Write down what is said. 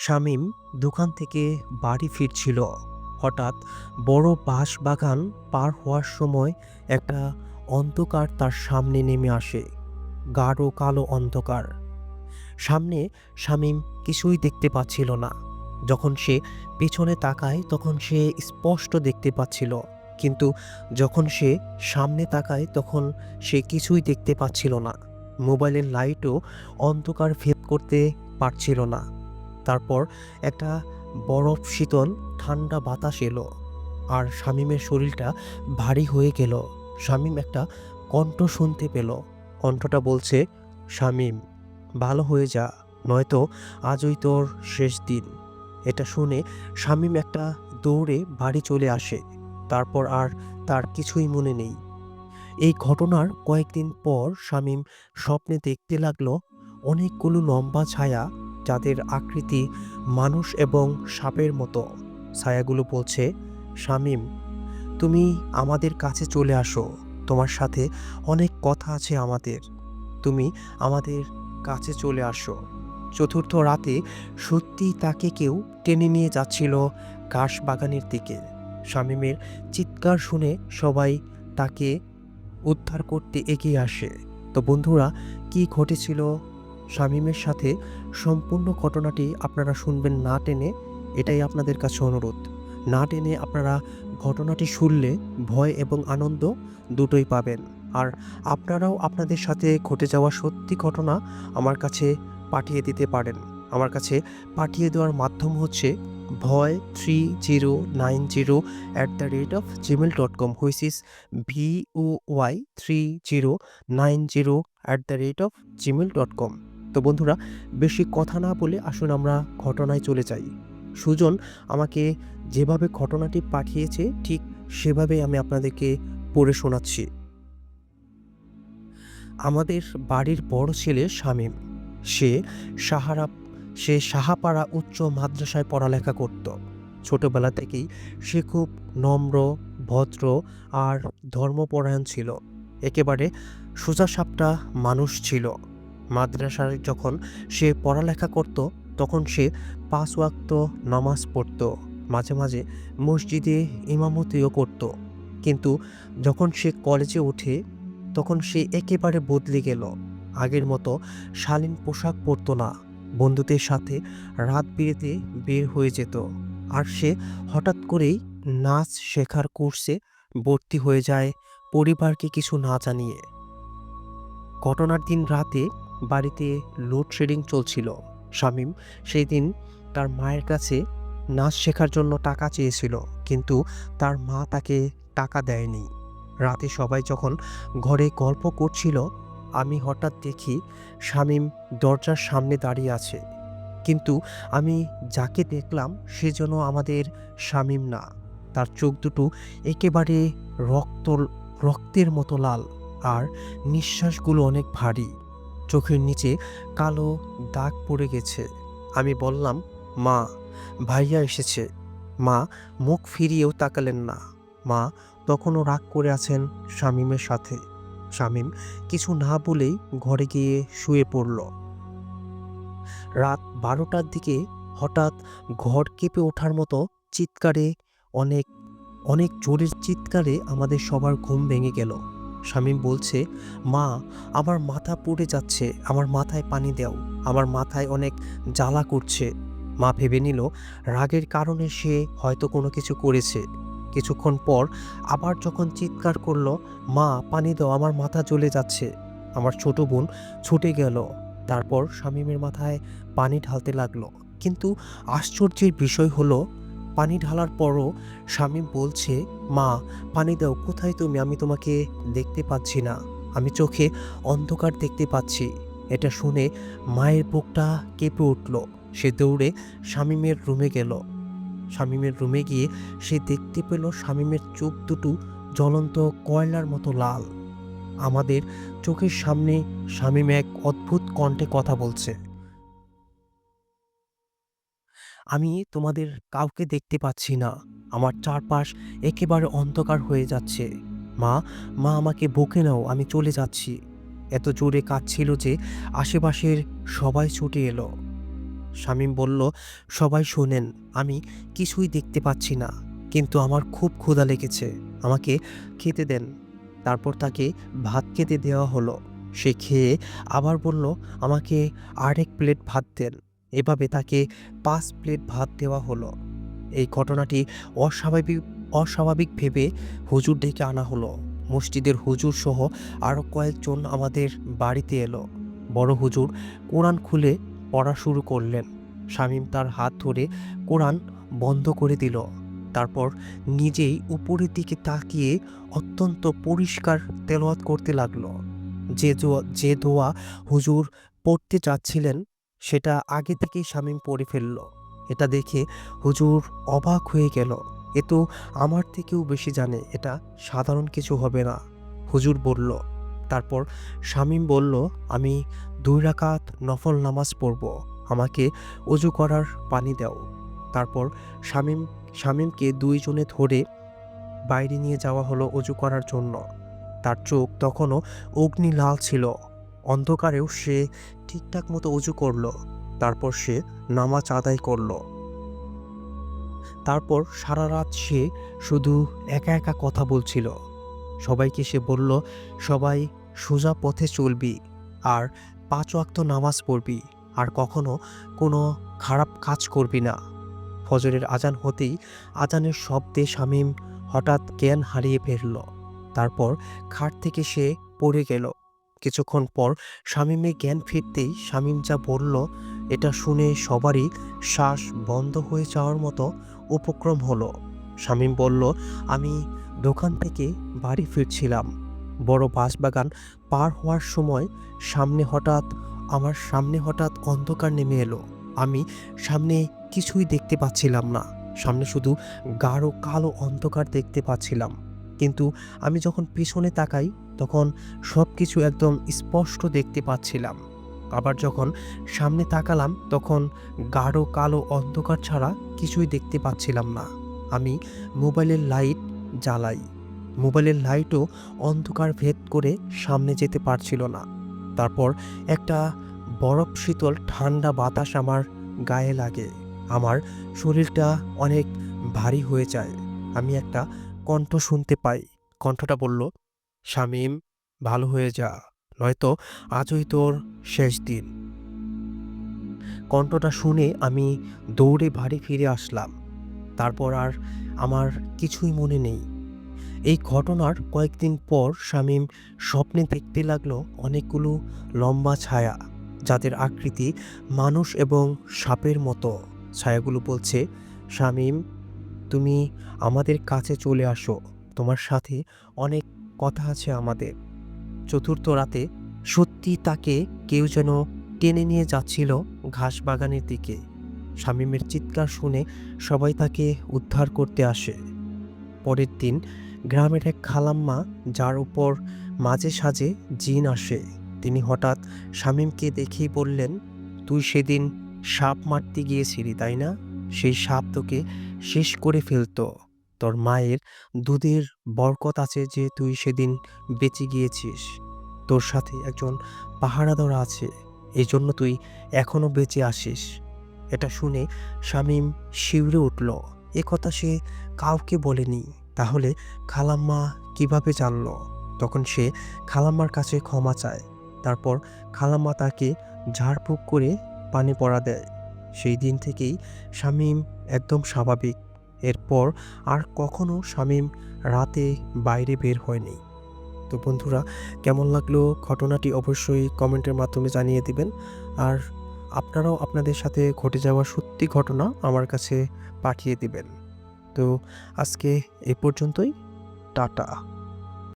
শামীম দোকান থেকে বাড়ি ফিরছিল। হঠাৎ বড় বাঁশ বাগান পার হওয়ার সময় একটা অন্ধকার তার সামনে নেমে আসে, গাঢ় কালো অন্ধকার। সামনে শামীম কিছুই দেখতে পাচ্ছিল না। যখন সে পেছনে তাকায়, তখন সে স্পষ্ট দেখতে পাচ্ছিল। কিন্তু যখন সে সামনে তাকায়, তখন সে কিছুই দেখতে পাচ্ছিল না। মোবাইলের লাইটও অন্ধকার ভেদ করতে পারছিল না। তারপর একটা বরফ শীতল, ঠান্ডা বাতাস এলো আর শামীমের শরীরটা ভারী হয়ে গেল। শামীম একটা কণ্ঠ শুনতে পেল। কণ্ঠটা বলছে, শামীম, ভালো হয়ে যা, নয়তো আজই তোর শেষ দিন। এটা শুনে শামীম একটা দৌড়ে বাড়ি চলে আসে। তারপর আর তার কিছুই মনে নেই। এই ঘটনার কয়েকদিন পর শামীম স্বপ্নে দেখতে লাগল, অনেকগুলো লম্বা ছায়া যাদের আকৃতি মানুষ এবং সাপের মতো। ছায়াগুলো বলছে, শামীম, তুমি আমাদের কাছে চলে আসো। তোমার সাথে অনেক কথা আছে আমাদের। তুমি আমাদের কাছে চলে আসো। চতুর্থ রাতে সত্যি তাকে কেউ টেনে নিয়ে যাচ্ছিল ঘাস বাগানের দিকে। শামীমের চিৎকার শুনে সবাই তাকে উদ্ধার করতে এগিয়ে আসে। তো বন্ধুরা, কি ঘটেছিল শামীমের সাথে সম্পূর্ণ ঘটনাটি আপনারা শুনবেন না টেনে, এটাই আপনাদের কাছে অনুরোধ। না টেনে আপনারা ঘটনাটি শুনলে ভয় এবং আনন্দ দুটোই পাবেন। আর আপনারাও আপনাদের সাথে ঘটে যাওয়া সত্যি ঘটনা আমার কাছে পাঠিয়ে দিতে পারেন। আমার কাছে পাঠিয়ে দেওয়ার মাধ্যম হচ্ছে ভয় three zero nine zero at the rate of Gmail dot com which is V O Y three zero nine zero at the rate of Gmail dot com তো বন্ধুরা, বেশি কথা না বলে আসুন আমরা ঘটনায় চলে যাই। সুজন আমাকে যেভাবে ঘটনাটি পাঠিয়েছে, ঠিক সেভাবে আমি আপনাদেরকে পড়ে শোনাচ্ছি। আমাদের বাড়ির বড় ছেলে শামীম, সে সাহারা, সে সাহাপাড়া উচ্চ মাদ্রাসায় পড়ালেখা করত। ছোটবেলা থেকেই সে খুব নম্র, ভদ্র আর ধর্মপরায়ণ ছিল। একেবারে সোজাসাপটা মানুষ ছিল। মাদ্রাসায় যখন সে পড়ালেখা করত, তখন সে পাঁচ ওয়াক্ত নামাজ পড়তো, মাঝে মাঝে মসজিদে ইমামতিও করত। কিন্তু যখন সে কলেজে ওঠে, তখন সে একেবারে বদলে গেল। আগের মতো শালীন পোশাক পরতো না, বন্ধুদের সাথে রাত বিরেতে বের হয়ে যেত। আর সে হঠাৎ করেই নাচ শেখার কোর্সে ভর্তি হয়ে যায় পরিবারকে কিছু না জানিয়ে। ঘটনার দিন রাতে বাড়িতে লোডশেডিং চলছিল। শামীম সেই দিন তার মায়ের কাছে নাচ শেখার জন্য টাকা চেয়েছিল, কিন্তু তার মা তাকে টাকা দেয়নি। রাতে সবাই যখন ঘরে গল্প করছিল, আমি হঠাৎ দেখি শামীম দরজার সামনে দাঁড়িয়ে আছে। কিন্তু আমি যাকে দেখলাম সে যেন আমাদের শামীম না, তার চোখ দুটো একেবারে রক্ত, রক্তের মতো লাল, আর নিঃশ্বাসগুলো অনেক ভারী। চোখের নিচে কালো দাগ পড়ে গেছে। আমি বললাম, মা, ভাইয়া এসেছে। মা, মুখ ফিরিয়েও তাকালেন না। মা, তখনও রাগ করে আছেন শামীমের সাথে। শামীম কিছু না বলেই ঘরে গিয়ে শুয়ে পড়ল। রাত বারোটার দিকে হঠাৎ ঘর কেঁপে ওঠার মতো চিৎকারে অনেক অনেক জোরের চিৎকারে আমাদের সবার ঘুম ভেঙে গেল। শামীম বলছে, মা, আমার মাথা পড়ে যাচ্ছে, আমার মাথায় পানি দাও, আমার মাথায় অনেক জ্বালা করছে। মা ভেবে নিল, রাগের কারণে সে হয়তো কোনো কিছু করেছে। কিছুক্ষণ পর আবার যখন চিৎকার করল, মা, পানি দাও, আমার মাথা জ্বলে যাচ্ছে। আমার ছোট বোন ছুটে গেল। তারপর শামীমের মাথায় পানি ঢালতে লাগল। কিন্তু আশ্চর্যের বিষয় হলো পানি ঢালার পরও শামীম বলছে, মা, পানি দাও, কোথায় তুমি? আমি তোমাকে দেখতে পাচ্ছি না। আমি চোখে অন্ধকার দেখতে পাচ্ছি। এটা শুনে মায়ের বুকটা কেঁপে উঠল। সে দৌড়ে শামীমের রুমে গেল। শামীমের রুমে গিয়ে সে দেখতে পেল শামীমের চোখ দুটো জ্বলন্ত কয়লার মতো লাল। আমাদের চোখের সামনে শামীম এক অদ্ভুত কণ্ঠে কথা বলছে। আমি তোমাদের কাউকে দেখতে পাচ্ছি না। আমার চারপাশ একেবারে অন্ধকার হয়ে যাচ্ছে। মা মা আমাকে বকে নাও, আমি চলে যাচ্ছি। এত জোরে কাঁদছিল যে আশেপাশের সবাই ছুটে এলো। শামীম বলল, সবাই শোনেন, আমি কিছুই দেখতে পাচ্ছি না, কিন্তু আমার খুব ক্ষুধা লেগেছে। আমাকে খেতে দেন। তারপর তাকে ভাত খেতে দেওয়া হলো। সে খেয়ে আবার বলল, আমাকে আরেক প্লেট ভাত দেন। এভাবে তাকে পাঁচ প্লেট ভাত দেওয়া হলো। এই ঘটনাটি অস্বাভাবিক অস্বাভাবিক ভেবে হুজুর ডেকে আনা হলো। মসজিদের হুজুর সহ আরও কয়েকজন আমাদের বাড়িতে এলো। বড় হুজুর কোরআন খুলে পড়া শুরু করলেন। শামীম তার হাত ধরে কোরআন বন্ধ করে দিল। তারপর নিজেই উপরের দিকে তাকিয়ে অত্যন্ত পরিষ্কার তেলাওয়াত করতে লাগল। যে যে দোয়া হুজুর পড়তে চাচ্ছিলেন সেটা আগে থেকেই শামীম পড়ে ফেলল। এটা দেখে হুজুর অবাক হয়ে গেল। এ তো আমার থেকেও বেশি জানে, এটা সাধারণ কিছু হবে না। হুজুর বলল, তারপর শামীম বলল, আমি দুই রাকাত নফল নামাজ পড়ব, আমাকে অজু করার পানি দাও। তারপর শামীম, শামীমকে দুইজনে ধরে বাইরে নিয়ে যাওয়া হলো অজু করার জন্য। তার চোখ তখনও অগ্নি লাল ছিল। অন্ধকারেও সে ঠিকঠাক মতো অজু করল, তারপর সে নামাজ আদায় করল। তারপর সারা রাত সে শুধু একা একা কথা বলছিল। সবাইকে সে বলল, সবাই সোজা পথে চলবি আর পাঁচ ওয়াক্ত নামাজ পড়বি আর কখনো কোনো খারাপ কাজ করবি না। ফজরের আজান হতেই আজানের শব্দে শামীম হঠাৎ জ্ঞান হারিয়ে ফেলল। তারপর খাট থেকে সে পড়ে গেল। কিছুক্ষণ পর শামীমের জ্ঞান ফিরতেই শামীম যা বলল, এটা শুনে সবারই শ্বাস বন্ধ হয়ে যাওয়ার মতো উপক্রম হলো। শামীম বলল, আমি দোকান থেকে বাড়ি ফিরছিলাম। বড় বাঁশবাগান পার হওয়ার সময় সামনে হঠাৎ, আমার সামনে হঠাৎ অন্ধকার নেমে এলো। আমি সামনে কিছুই দেখতে পাচ্ছিলাম না। সামনে শুধু গাঢ় কালো অন্ধকার দেখতে পাচ্ছিলাম। কিন্তু আমি যখন পিছনে তাকাই, তখন সব কিছু একদম স্পষ্ট দেখতে পাচ্ছিলাম। আবার যখন সামনে তাকালাম, তখন গাঢ় কালো অন্ধকার ছাড়া কিছুই দেখতে পাচ্ছিলাম না। আমি মোবাইলের লাইট জ্বালাই। মোবাইলের লাইটও অন্ধকার ভেদ করে সামনে যেতে পারছিল না। তারপর একটা বরফ শীতল ঠান্ডা বাতাস আমার গায়ে লাগে। আমার শরীরটা অনেক ভারী হয়ে যায়। আমি একটা কণ্ঠ শুনতে পাই। কণ্ঠটা বলল, শামীম, ভালো হয়ে যা, নয়তো আজই তোর শেষ দিন। কণ্ঠটা শুনে আমি দৌড়ে বাড়ি ফিরে আসলাম। তারপর আর আমার কিছুই মনে নেই। এই ঘটনার কয়েকদিন পর শামীম স্বপ্নে দেখতে লাগল অনেকগুলো লম্বা ছায়া, যাদের আকৃতি মানুষ এবং সাপের মতো। ছায়াগুলো বলছে, শামীম তুমি আমাদের কাছে চলে আসো। তোমার সাথে অনেক কথা আছে আমাদের। চতুর্থ রাতে সত্যি তাকে কেউ যেন টেনে নিয়ে যাচ্ছিল ঘাস বাগানের দিকে। শামীমের চিৎকার শুনে সবাই তাকে উদ্ধার করতে আসে। পরের দিন গ্রামের এক খালাম্মা যার উপর মাঝে সাঝে জিন আসে। তিনি হঠাৎ শামীমকে দেখেই বললেন, তুই সেদিন সাপ মারতে গিয়েছিলি, তাই না? সেই সাপ তোকে শেষ করে ফেলতো। তোর মায়ের দুধের বরকত আছে যে তুই সেদিন বেঁচে গিয়েছিস। তোর সাথে একজন পাহারাদর আছে এই জন্য তুই এখনও বেঁচে আসিস। এটা শুনে শামীম শিউরে উঠল। এ কথা সে কাউকে বলেনি। তাহলে খালাম্মা কীভাবে জানল? তখন সে খালাম্মার কাছে ক্ষমা চায়। তারপর খালাম্মা তাকে ঝাড়ফুঁক করে পানি পড়া দেয়। সেই দিন থেকেই শামীম একদম স্বাভাবিক। এরপর আর কখনো শামীম রাতে বাইরে বের হয়নি। তো বন্ধুরা, কেমন লাগল ঘটনাটি অবশ্যই কমেন্টের মাধ্যমে জানিয়ে দিবেন। আর আপনারাও আপনাদের সাথে ঘটে যাওয়া সত্যি ঘটনা আমার কাছে পাঠিয়ে দিবেন। তো আজকে এ পর্যন্তই, টাটা।